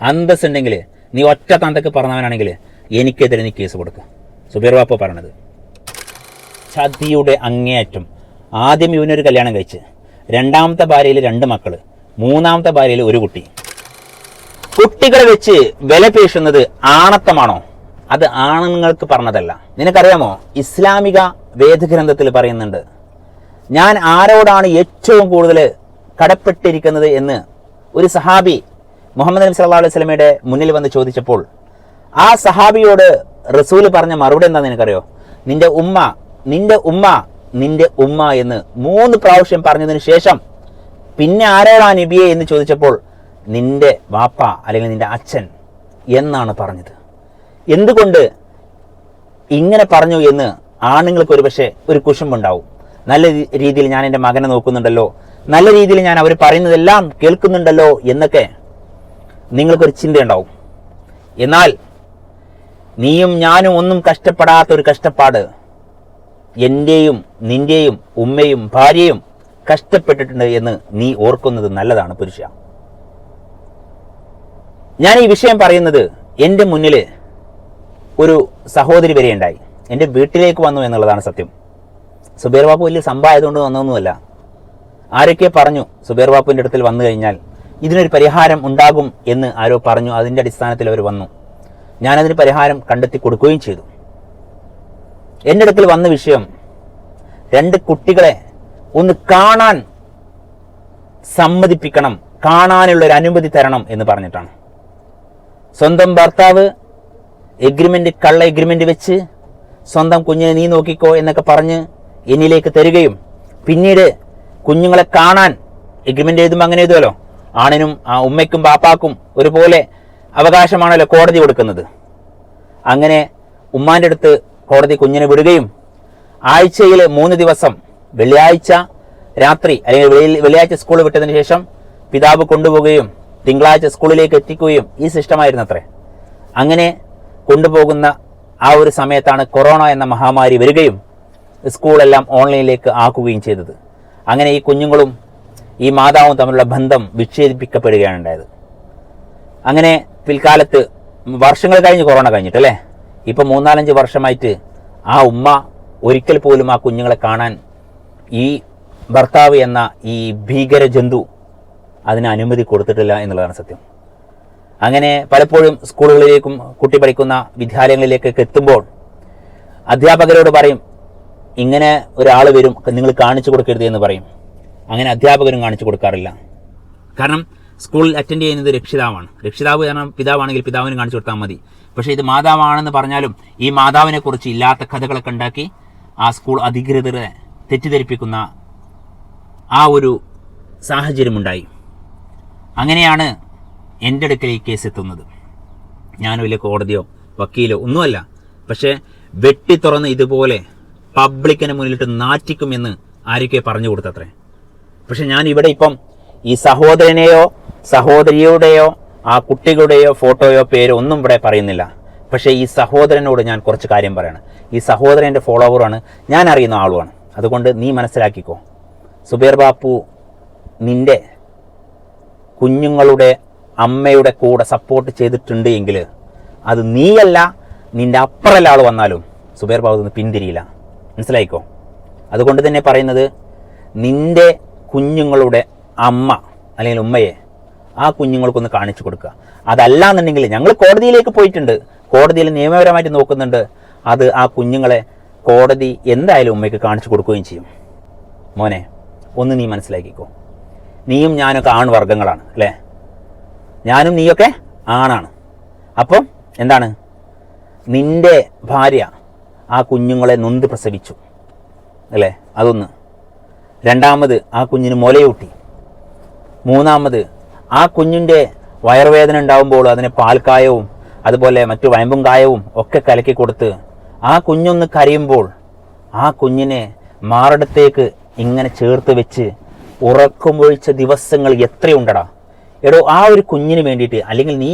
അന്തസ് ഉണ്ടെങ്കിൽ നീ ഒറ്റ തന്തക്ക് പറഞ്ഞവനാണെങ്കിൽ എനിക്കെതിരെ നീ കേസ് കൊടുക്കുക സുബീർ ബാപ്പ പറയണത് ചതിയുടെ അങ്ങേയറ്റം. ആദ്യം ഇവനൊരു കല്യാണം കഴിച്ച് രണ്ടാമത്തെ ഭാര്യയിൽ രണ്ട് മക്കൾ മൂന്നാമത്തെ ഭാര്യയിൽ ഒരു കുട്ടി. കുട്ടികളെ വെച്ച് വില പേശുന്നത് ആണത്തമാണോ? അത് ആണുങ്ങൾക്ക് പറഞ്ഞതല്ല. നിനക്കറിയാമോ? ഇസ്ലാമിക വേദഗ്രന്ഥത്തിൽ പറയുന്നുണ്ട് ഞാൻ ആരോടാണ് ഏറ്റവും കൂടുതൽ കടപ്പെട്ടിരിക്കുന്നത്? എന്ന് ഒരു സഹാബി മുഹമ്മദ് നബി സല്ലല്ലാഹു അലൈഹി സ്വലമയുടെ മുന്നിൽ വന്ന് ചോദിച്ചപ്പോൾ ആ സഹാബിയോട് റസൂൽ പറഞ്ഞ മറുപടി എന്താ നിനക്കറിയോ? നിന്റെ ഉമ്മ നിന്റെ ഉമ്മ നിന്റെ ഉമ്മ എന്ന് മൂന്ന് പ്രാവശ്യം പറഞ്ഞതിന് ശേഷം പിന്നെ ആരോടാ നബിയെ എന്ന് ചോദിച്ചപ്പോൾ നിന്റെ വാപ്പ അല്ലെങ്കിൽ നിന്റെ അച്ഛൻ എന്നാണ് പറഞ്ഞത്. എന്തുകൊണ്ട് ഇങ്ങനെ പറഞ്ഞു എന്ന് ആണുങ്ങൾക്ക് ഒരു പക്ഷേ ഒരു കുശുമ്പുണ്ടാവും. നല്ല രീതിയിൽ ഞാൻ എന്റെ മകനെ നോക്കുന്നുണ്ടല്ലോ നല്ല രീതിയിൽ ഞാൻ അവർ പറയുന്നതെല്ലാം കേൾക്കുന്നുണ്ടല്ലോ എന്നൊക്കെ നിങ്ങൾക്കൊരു ചിന്തയുണ്ടാവും. എന്നാൽ നീയും ഞാനും ഒന്നും കഷ്ടപ്പെടാത്ത ഒരു കഷ്ടപ്പാട് എന്റെയും നിന്റെയും ഉമ്മയും ഭാര്യയും കഷ്ടപ്പെട്ടിട്ടുണ്ട് എന്ന് നീ ഓർക്കുന്നത് നല്ലതാണ് പുരുഷ. ഞാൻ ഈ വിഷയം പറയുന്നത് എന്റെ മുന്നിൽ ഒരു സഹോദരി വരെ ഉണ്ടായി. എന്റെ വീട്ടിലേക്ക് വന്നു എന്നുള്ളതാണ് സത്യം. സുബേർ ബാബു വലിയ സംഭവമായതുകൊണ്ട് വന്നൊന്നുമല്ല ആരൊക്കെ പറഞ്ഞു സുബേർ ബാബുവിന്റെ അടുത്തിൽ വന്നു കഴിഞ്ഞാൽ ഇതിനൊരു പരിഹാരം ഉണ്ടാകും എന്ന് ആരോ പറഞ്ഞു. അതിന്റെ അടിസ്ഥാനത്തിൽ അവർ വന്നു. ഞാനതിന് പരിഹാരം കണ്ടെത്തി കൊടുക്കുകയും ചെയ്തു. എന്റെ അടുക്കൽ വന്ന വിഷയം രണ്ട് കുട്ടികളെ ഒന്ന് കാണാൻ സമ്മതിപ്പിക്കണം കാണാനുള്ള ഒരു അനുമതി തരണം എന്ന് പറഞ്ഞിട്ടാണ്. സ്വന്തം ഭർത്താവ് എഗ്രിമെന്റ് കള്ള എഗ്രിമെന്റ് വെച്ച് സ്വന്തം കുഞ്ഞിനെ നീ നോക്കിക്കോ എന്നൊക്കെ പറഞ്ഞ് എന്നിലേക്ക് തരികയും പിന്നീട് കുഞ്ഞുങ്ങളെ കാണാൻ എഗ്രിമെന്റ് എഴുതുമ്പോൾ അങ്ങനെ എഴുതുമല്ലോ ആണിനും ആ ഉമ്മയ്ക്കും പാപ്പാക്കും ഒരുപോലെ അവകാശമാണല്ലോ കോടതി കൊടുക്കുന്നത്. അങ്ങനെ ഉമ്മാന്റെ അടുത്ത് കോടതി കുഞ്ഞിനെ വിടുകയും ആഴ്ചയിൽ മൂന്ന് ദിവസം വെള്ളിയാഴ്ച രാത്രി അല്ലെങ്കിൽ വെള്ളി- വെള്ളിയാഴ്ച സ്കൂൾ വിട്ടതിന് ശേഷം പിതാവ് കൊണ്ടുപോവുകയും തിങ്കളാഴ്ച സ്കൂളിലേക്ക് എത്തിക്കുകയും ഈ സിസ്റ്റമായിരുന്നു അത്രേ അങ്ങനെ കൊണ്ടുപോകുന്ന ആ ഒരു സമയത്താണ് കൊറോണ എന്ന മഹാമാരി വരികയും സ്കൂളെല്ലാം ഓൺലൈനിലേക്ക് ആക്കുകയും ചെയ്തത്. അങ്ങനെ ഈ കുഞ്ഞുങ്ങളും ഈ മാതാവും തമ്മിലുള്ള ബന്ധം വിച്ഛേദിപ്പിക്കപ്പെടുകയാണ് ഉണ്ടായത് അങ്ങനെ പിൽക്കാലത്ത് വർഷങ്ങൾ കഴിഞ്ഞ് കൊറോണ കഴിഞ്ഞിട്ട് അല്ലേ ഇപ്പം മൂന്നാലഞ്ച് വർഷമായിട്ട് ആ ഉമ്മ ഒരിക്കൽ പോലും ആ കുഞ്ഞുങ്ങളെ കാണാൻ ഈ ഭർത്താവ് എന്ന ഈ ഭീകര ജന്തു അതിന് അനുമതി കൊടുത്തിട്ടില്ല എന്നുള്ളതാണ് സത്യം. അങ്ങനെ പലപ്പോഴും സ്കൂളുകളിലേക്കും കുട്ടി പഠിക്കുന്ന വിദ്യാലയങ്ങളിലേക്കൊക്കെ എത്തുമ്പോൾ അധ്യാപകരോട് പറയും ഇങ്ങനെ ഒരാൾ വരും നിങ്ങൾ കാണിച്ചു കൊടുക്കരുത് എന്ന് പറയും. അങ്ങനെ അധ്യാപകരും കാണിച്ചു കൊടുക്കാറില്ല. കാരണം സ്കൂളിൽ അറ്റൻഡ് ചെയ്യുന്നത് രക്ഷിതാവാണ്. രക്ഷിതാവ് കാരണം പിതാവാണെങ്കിൽ പിതാവിന് കാണിച്ചു കൊടുത്താൽ മതി. പക്ഷേ ഇത് മാതാവാണെന്ന് പറഞ്ഞാലും ഈ മാതാവിനെക്കുറിച്ച് ഇല്ലാത്ത കഥകളൊക്കെ ഉണ്ടാക്കി ആ സ്കൂൾ അധികൃതരെ തെറ്റിദ്ധരിപ്പിക്കുന്ന ആ ഒരു സാഹചര്യമുണ്ടായി. അങ്ങനെയാണ് എന്റെ അടുക്കൽ ഈ കേസ് എത്തുന്നത്. ഞാൻ വലിയ കോടതിയോ വക്കീലോ ഒന്നുമല്ല. പക്ഷേ വെട്ടി തുറന്ന് ഇതുപോലെ പബ്ലിക്കിന് മുന്നിലിട്ട് നാറ്റിക്കുമെന്ന് ആരൊക്കെ പറഞ്ഞു കൊടുത്തത്രേ. പക്ഷെ ഞാൻ ഇവിടെ ഇപ്പം ഈ സഹോദരനെയോ സഹോദരിയുടെയോ ആ കുട്ടികളുടെയോ ഫോട്ടോയോ പേരോ ഒന്നും ഇവിടെ പറയുന്നില്ല. പക്ഷേ ഈ സഹോദരനോട് ഞാൻ കുറച്ച് കാര്യം പറയണം. ഈ സഹോദരന്റെ ഫോളോവറാണ് ഞാൻ അറിയുന്ന ആളുമാണ്. അതുകൊണ്ട് നീ മനസ്സിലാക്കിക്കോ. സുബേർ ബാപ്പു നിന്റെ കുഞ്ഞുങ്ങളുടെ അമ്മയുടെ കൂടെ സപ്പോർട്ട് ചെയ്തിട്ടുണ്ട് എങ്കിൽ അത് നീയല്ല നിന്റെ അപ്പുറല്ല ആൾ വന്നാലും സുബേർ ബാബു നിന്ന് പിന്തിരിയില്ല. മനസ്സിലായിക്കോ? അതുകൊണ്ട് തന്നെ പറയുന്നത് നിന്റെ കുഞ്ഞുങ്ങളുടെ അമ്മ അല്ലെങ്കിൽ ഉമ്മയെ ആ കുഞ്ഞുങ്ങൾക്കൊന്ന് കാണിച്ചു കൊടുക്കുക. അതല്ല എന്നുണ്ടെങ്കിൽ ഞങ്ങൾ കോടതിയിലേക്ക് പോയിട്ടുണ്ട്. കോടതിയിൽ നിയമപരമായിട്ട് നോക്കുന്നുണ്ട്. അത് ആ കുഞ്ഞുങ്ങളെ കോടതി എന്തായാലും ഉമ്മയ്ക്ക് കാണിച്ചു കൊടുക്കുകയും ചെയ്യും. മോനെ ഒന്ന് നീ മനസ്സിലാക്കിക്കോ. നീയും ഞാനൊക്കെ ആൺവർഗങ്ങളാണ് അല്ലേ? ഞാനും നീയൊക്കെ ആണാണ്. അപ്പം എന്താണ്? നിന്റെ ഭാര്യ ആ കുഞ്ഞുങ്ങളെ നൊന്ത് പ്രസവിച്ചു അല്ലേ? അതൊന്ന് രണ്ടാമത് ആ കുഞ്ഞിന് മുലയൂട്ടി. മൂന്നാമത് ആ കുഞ്ഞിന്റെ വയറുവേദന ഉണ്ടാകുമ്പോൾ അതിന് പാൽക്കായവും അതുപോലെ മറ്റു വയമ്പും കായവും ഒക്കെ കലക്കി കൊടുത്ത് ആ കുഞ്ഞൊന്ന് കരയുമ്പോൾ ആ കുഞ്ഞിനെ മാറിടത്തേക്ക് ഇങ്ങനെ ചേർത്ത് വെച്ച് ഉറക്കമൊഴിച്ച ദിവസങ്ങൾ എത്രയുണ്ടടാ. എടോ ആ ഒരു കുഞ്ഞിന് വേണ്ടിയിട്ട് അല്ലെങ്കിൽ നീ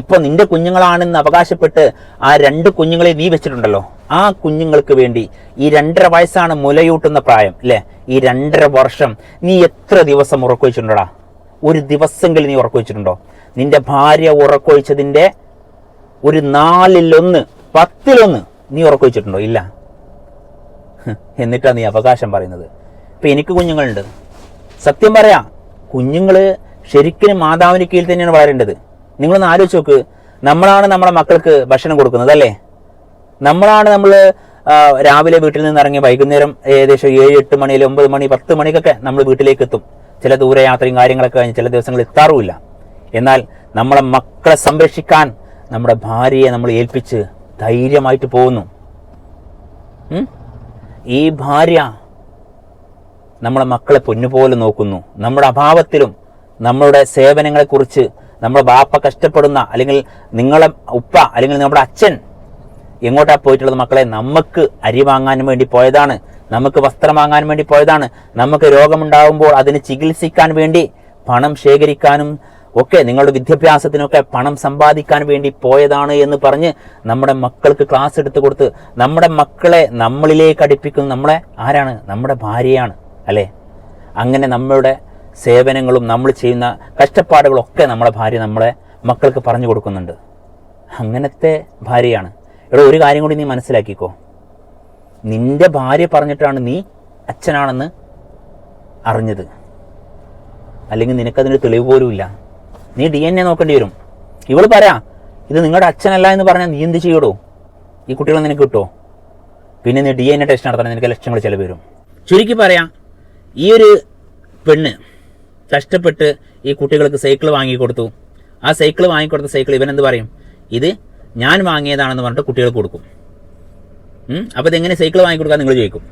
ഇപ്പൊ നിന്റെ കുഞ്ഞുങ്ങളാണെന്ന് അവകാശപ്പെട്ട് ആ രണ്ട് കുഞ്ഞുങ്ങളെ നീ വെച്ചിട്ടുണ്ടല്ലോ. ആ കുഞ്ഞുങ്ങൾക്ക് വേണ്ടി ഈ രണ്ടര വയസ്സാണ് മുലയൂട്ടുന്ന പ്രായം അല്ലേ ഈ രണ്ടര വർഷം നീ എത്ര ദിവസം ഉറക്കൊഴിച്ചിട്ടുണ്ടോടാ? ഒരു ദിവസമെങ്കിലും നീ ഉറക്കൊഴിച്ചിട്ടുണ്ടോ? നിന്റെ ഭാര്യ ഉറക്കൊഴിച്ചതിന്റെ ഒരു നാലിലൊന്ന് പത്തിലൊന്ന് നീ ഉറക്കൊഴിച്ചിട്ടുണ്ടോ? ഇല്ല. എന്നിട്ടാണ് എന്നിട്ടാ നീ അവകാശം പറയുന്നത്. ഇപ്പം എനിക്ക് കുഞ്ഞുങ്ങളുണ്ട്. സത്യം പറയാ കുഞ്ഞുങ്ങൾ ശരിക്കും മാതാവിന് കീഴിൽ തന്നെയാണ് വളരേണ്ടത്. നിങ്ങളൊന്ന് ആലോചിച്ച് നോക്ക്. നമ്മളാണ് നമ്മുടെ മക്കൾക്ക് ഭക്ഷണം കൊടുക്കുന്നത് അല്ലേ? നമ്മളാണ് നമ്മൾ രാവിലെ വീട്ടിൽ നിന്ന് ഇറങ്ങി വൈകുന്നേരം ഏകദേശം ഏഴ് എട്ട് മണി ഒമ്പത് മണി പത്ത് മണിക്കൊക്കെ നമ്മൾ വീട്ടിലേക്ക് എത്തും. ചില ദൂരയാത്രയും കാര്യങ്ങളൊക്കെ കഴിഞ്ഞ് ചില ദിവസങ്ങൾ എത്താറുമില്ല. എന്നാൽ നമ്മളെ മക്കളെ സംരക്ഷിക്കാൻ നമ്മുടെ ഭാര്യയെ നമ്മൾ ഏൽപ്പിച്ച് ധൈര്യമായിട്ട് പോകുന്നു. ഈ ഭാര്യ നമ്മളെ മക്കളെ പൊന്നുപോലെ നോക്കുന്നു. നമ്മുടെ അഭാവത്തിലും നമ്മളുടെ സേവനങ്ങളെക്കുറിച്ച് നമ്മുടെ ബാപ്പ കഷ്ടപ്പെടുന്ന അല്ലെങ്കിൽ നിങ്ങളെ ഉപ്പ അല്ലെങ്കിൽ നമ്മുടെ അച്ഛൻ എങ്ങോട്ടാ പോയിട്ടുള്ളത് മക്കളെ? നമുക്ക് അരി വാങ്ങാൻ വേണ്ടി പോയതാണ്. നമുക്ക് വസ്ത്രം വാങ്ങാൻ വേണ്ടി പോയതാണ്. നമുക്ക് രോഗമുണ്ടാകുമ്പോൾ അതിന് ചികിത്സിക്കാൻ വേണ്ടി പണം ശേഖരിക്കാനും ഒക്കെ നിങ്ങളുടെ വിദ്യാഭ്യാസത്തിനൊക്കെ പണം സമ്പാദിക്കാൻ വേണ്ടി പോയതാണ് എന്ന് പറഞ്ഞ് നമ്മുടെ മക്കൾക്ക് ക്ലാസ് എടുത്തു കൊടുത്ത് നമ്മുടെ മക്കളെ നമ്മളിലേക്ക് അടുപ്പിക്കുന്ന നമ്മളെ ആരാണ്? നമ്മുടെ ഭാര്യയാണ് അല്ലേ? അങ്ങനെ നമ്മളുടെ സേവനങ്ങളും നമ്മൾ ചെയ്യുന്ന കഷ്ടപ്പാടുകളൊക്കെ നമ്മളെ ഭാര്യ നമ്മളെ മക്കൾക്ക് പറഞ്ഞു കൊടുക്കുന്നുണ്ട്. അങ്ങനത്തെ ഭാര്യയാണ്. ഇവിടെ ഒരു കാര്യം കൂടി നീ മനസ്സിലാക്കിക്കോ. നിന്റെ ഭാര്യ പറഞ്ഞിട്ടാണ് നീ അച്ഛനാണെന്ന് അറിഞ്ഞത്. അല്ലെങ്കിൽ നിനക്കതിന്റെ തെളിവ് പോലും ഇല്ല. നീ ഡി എൻ എ നോക്കേണ്ടി വരും. ഇവൾ പറയാ ഇത് നിങ്ങളുടെ അച്ഛനല്ല എന്ന് പറഞ്ഞാൽ നീ എന്ത് ചെയ്യടോ? ഈ കുട്ടികളെ നിനക്ക് കിട്ടുമോ പിന്നെ നീ ഡി എൻ എ ടെസ്റ്റ് നടത്താൻ നിനക്ക് ലക്ഷങ്ങൾ ചിലവ് വരും. ചുരുക്കി പറയാം ഈ ഒരു പെണ്ണ് കഷ്ടപ്പെട്ട് ഈ കുട്ടികൾക്ക് സൈക്കിൾ വാങ്ങിക്കൊടുത്തു. ആ സൈക്കിൾ വാങ്ങിക്കൊടുത്ത സൈക്കിൾ ഇവനെന്ത് പറയും? ഇത് ഞാൻ വാങ്ങിയതാണെന്ന് പറഞ്ഞിട്ട് കുട്ടികൾക്ക് കൊടുക്കും. അപ്പോൾ ഇതെങ്ങനെ സൈക്കിൾ വാങ്ങിക്കൊടുക്കാൻ നിങ്ങൾ ചോദിക്കും.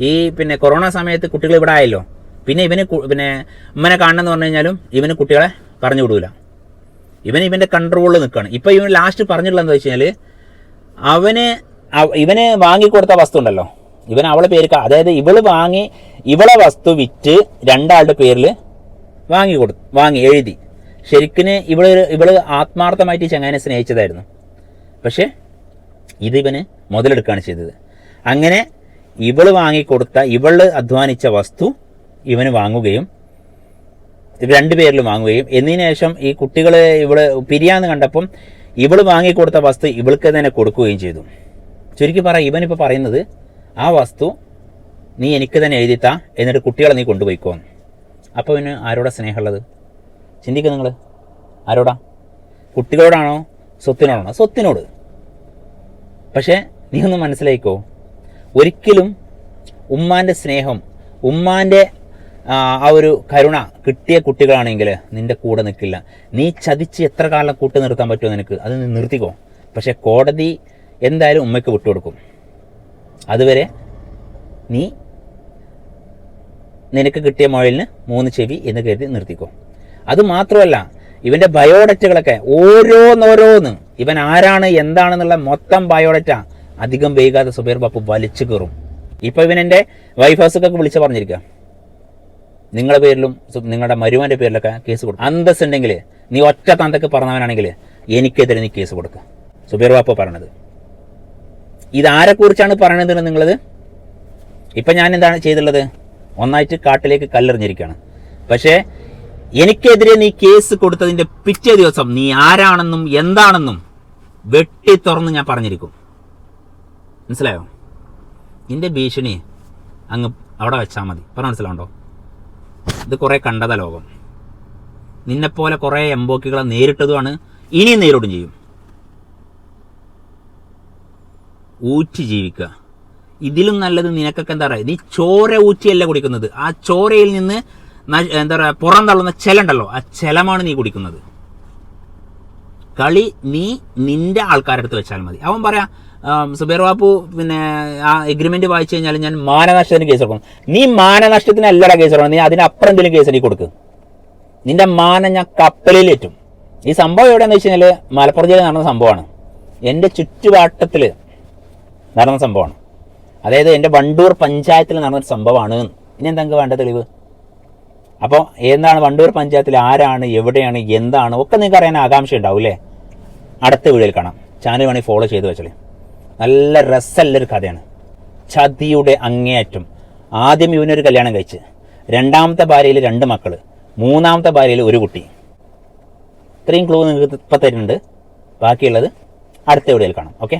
ഈ പിന്നെ കൊറോണ സമയത്ത് കുട്ടികൾ ഇവിടെ ആയല്ലോ. പിന്നെ ഇവന് പിന്നെ ഉമ്മനെ കാണണമെന്ന് പറഞ്ഞു കഴിഞ്ഞാലും ഇവന് കുട്ടികളെ പറഞ്ഞു വിടൂല. ഇവൻ ഇവന്റെ കൺട്രോളിൽ നിൽക്കുകയാണ് ഇപ്പോൾ ഇവൻ ലാസ്റ്റ് പറഞ്ഞിട്ടുള്ളത് എന്താ വെച്ച് കഴിഞ്ഞാൽ അവന് അവ- ഇവന് വാങ്ങിക്കൊടുത്ത വസ്തു ഉണ്ടല്ലോ. ഇവൻ അവളെ പേര് അതായത് ഇവൾ വാങ്ങി ഇവളെ വസ്തു വിറ്റ് രണ്ടാളുടെ പേരിൽ വാങ്ങി കൊടുത്തു വാങ്ങി എഴുതി. ശരിക്കും ഇവൾ ഇവൾ ആത്മാർത്ഥമായിട്ട് ഈ ചങ്ങാനെ സ്നേഹിച്ചതായിരുന്നു. പക്ഷേ ഇത് ഇവന് മുതലെടുക്കുകയാണ് ചെയ്തത്. അങ്ങനെ ഇവൾ വാങ്ങിക്കൊടുത്ത ഇവൾ അധ്വാനിച്ച വസ്തു ഇവന് വാങ്ങുകയും രണ്ടുപേരിലും വാങ്ങുകയും. എന്നതിന് ശേഷം ഈ കുട്ടികൾ ഇവൾ പിരിയാന്ന് കണ്ടപ്പം ഇവൾ വാങ്ങിക്കൊടുത്ത വസ്തു ഇവൾക്ക് തന്നെ കൊടുക്കുകയും ചെയ്തു. ചുരുക്കി പറ ഇവനിപ്പോൾ പറയുന്നത് ആ വസ്തു നീ എനിക്ക് തന്നെ എഴുതിത്താ എന്നിട്ട് കുട്ടികളെ നീ കൊണ്ടുപോയിക്കോന്ന് അപ്പോൾ പിന്നെ ആരോടാ സ്നേഹമുള്ളത്? ചിന്തിക്കുക നിങ്ങൾ ആരോടാ? കുട്ടികളോടാണോ? സ്വത്തിനോടാണോ? സ്വത്തിനോട്. പക്ഷേ നീ ഒന്ന് മനസ്സിലായിക്കോ? ഒരിക്കലും ഉമ്മാന്റെ സ്നേഹം ഉമ്മാന്റെ ആ ഒരു കരുണ കിട്ടിയ കുട്ടികളാണെങ്കിൽ നിന്റെ കൂടെ നിൽക്കില്ല. നീ ചതിച്ച് എത്ര കാലം കൂട്ടി നിർത്താൻ പറ്റുമോ നിനക്ക്? അത് നിർത്തിക്കോ. പക്ഷേ കോടതി എന്തായാലും ഉമ്മയ്ക്ക് വിട്ടുകൊടുക്കും. അതുവരെ നീ നിനക്ക് കിട്ടിയ മുഴലിന് മൂന്ന് ചെവി എന്ന് കരുതി നിർത്തിക്കോ. അത് മാത്രമല്ല ഇവന്റെ ബയോഡറ്റകളൊക്കെ ഓരോന്നോരോന്ന് ഇവൻ ആരാണ് എന്താണെന്നുള്ള മൊത്തം ബയോഡറ്റ അധികം വൈകാതെ സുബൈർ ബാപ്പു വലിച്ചു കയറും ഇപ്പൊ ഇവൻ എന്റെ വൈഫ് ഹൗസൊക്കെ വിളിച്ച് പറഞ്ഞിരിക്കുക നിങ്ങളുടെ പേരിലും നിങ്ങളുടെ മരുവാന്റെ പേരിലൊക്കെ കേസ് കൊടുക്കും. അന്തസ് ഉണ്ടെങ്കിൽ നീ ഒറ്റ തന്തക്ക് പറഞ്ഞവനാണെങ്കിൽ എനിക്കെതിരെ നീ കേസ് കൊടുക്കുക സുബൈർ ബാപ്പു പറയണത്. ഇതാരെക്കുറിച്ചാണ് പറയണത് നിങ്ങളത്? ഇപ്പൊ ഞാൻ എന്താണ് ചെയ്തുള്ളത്? ഒന്നായിട്ട് കാട്ടിലേക്ക് കല്ലെറിഞ്ഞിരിക്കുകയാണ് പക്ഷേ എനിക്കെതിരെ നീ കേസ് കൊടുത്തതിന്റെ പിറ്റേ ദിവസം നീ ആരാണെന്നും എന്താണെന്നും വെട്ടി തുറന്ന് ഞാൻ പറഞ്ഞിരിക്കും. മനസ്സിലായോ? നിന്റെ ഭീഷണി അങ്ങ് അവിടെ വെച്ചാൽ മതി. പറഞ്ഞ മനസ്സിലാവുണ്ടോ? ഇത് കുറേ കണ്ടതാ ലോകം. നിന്നെപ്പോലെ കുറേ എംബോക്കികളെ നേരിട്ടതുമാണ് ഇനിയും നേരിടും ചെയ്യും. ഊറ്റി ജീവിക്കുക. ഇതിലും നല്ലത് നിനക്കൊക്കെ എന്താ പറയുക നീ ചോര ഊറ്റിയല്ല കുടിക്കുന്നത്. ആ ചോരയിൽ നിന്ന് എന്താ പറയുക പുറം തള്ളുന്ന ചെലുണ്ടല്ലോ ആ ചെലമാണ് നീ കുടിക്കുന്നത്. കളി നീ നിന്റെ ആൾക്കാരെടുത്ത് വെച്ചാൽ മതി. അവൻ പറയാ സുബേർ ബാപ്പു പിന്നെ ആ എഗ്രിമെന്റ് വായിച്ചു കഴിഞ്ഞാൽ ഞാൻ മാനനഷ്ടത്തിന് കേസ് കൊടുക്കും നീ മാനനഷ്ടത്തിന് അല്ലടാ കേസ് കൊടുക്കണം നീ അതിനപ്പുറം എന്തെങ്കിലും കേസ് നീ കൊടുക്കും. നിന്റെ മാനം ഞാൻ കപ്പലിലേറ്റും ഈ സംഭവം എവിടെയാണെന്ന് വെച്ച് കഴിഞ്ഞാൽ മലപ്പുറം ജില്ലയിൽ നടന്ന സംഭവമാണ്. എന്റെ ചുറ്റുപാട്ടത്തിൽ നടന്ന സംഭവമാണ്. അതായത് എന്റെ വണ്ടൂർ പഞ്ചായത്തിൽ നടന്ന സംഭവമാണ്. ഇനി എന്താ വേണ്ട തെളിവ്? അപ്പോൾ എന്താണ് വണ്ടൂർ പഞ്ചായത്തിൽ ആരാണ് എവിടെയാണ് എന്താണ് ഒക്കെ നിങ്ങൾക്ക് അറിയാൻ ആകാംക്ഷ ഉണ്ടാവും അടുത്ത വീഡിയോയിൽ കാണാം. ചാനൽ വേണമെങ്കിൽ ഫോളോ ചെയ്ത് വെച്ചോളേ. നല്ല രസമുള്ളൊരു കഥയാണ്. ചതിയുടെ അങ്ങേയറ്റം. ആദ്യം ഇവനൊരു കല്യാണം കഴിച്ച്. രണ്ടാമത്തെ ഭാര്യയിൽ രണ്ട് മക്കൾ മൂന്നാമത്തെ ഭാര്യയിൽ ഒരു കുട്ടി. ഇത്രയും ക്ലൂ നിങ്ങൾക്ക് ഇപ്പം തരുന്നുണ്ട്. ബാക്കിയുള്ളത് അടുത്ത വീഡിയോയിൽ കാണാം. ഓക്കെ